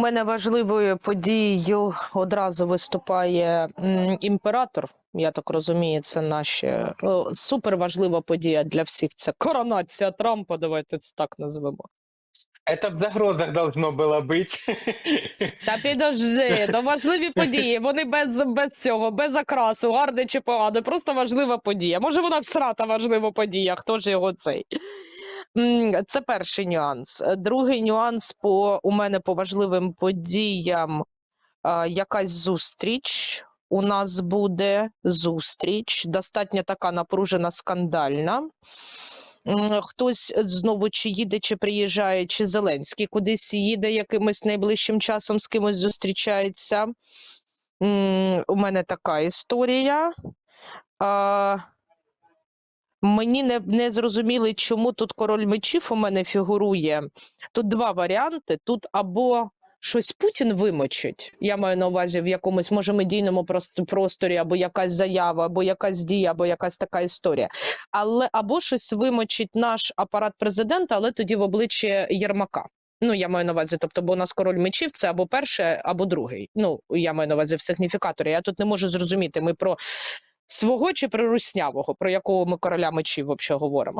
У мене важливою подією одразу виступає м, імператор. Я так розумію, це наша супер важлива подія для всіх. Це коронація Трампа. Давайте це так назвемо. Это в загрозах должно было быть. Та підожди, то важливі події. Вони без, без цього, без окрасу, гарне чи погане, просто важлива подія. Може, вона всрата важлива подія, хто ж його цей. Це перший нюанс. Е, Другий нюанс по у мене по важливим подіям якась зустріч. У нас буде зустріч, достатньо така напружена, скандальна. Хтось знову чи їде, чи приїжджає, чи Зеленський кудись їде якимось найближчим часом з кимось зустрічається. У мене така історія. Мені не, не зрозуміли, чому тут король мечів у мене фігурує. Тут два варіанти: тут або щось Путін вимочить. Я маю на увазі в якомусь може медійному прос- просторі, або якась заява, або якась дія, або якась така історія. Але або щось вимочить наш апарат президента, але тоді в обличчя Єрмака. Ну, я маю на увазі, тобто, бо у нас король мечів це або перший, або другий. Ну, я маю на увазі в сигніфікаторі. Я тут не можу зрозуміти. Ми про свого чи прируснявого, про якого ми короля мечів взагалі говоримо.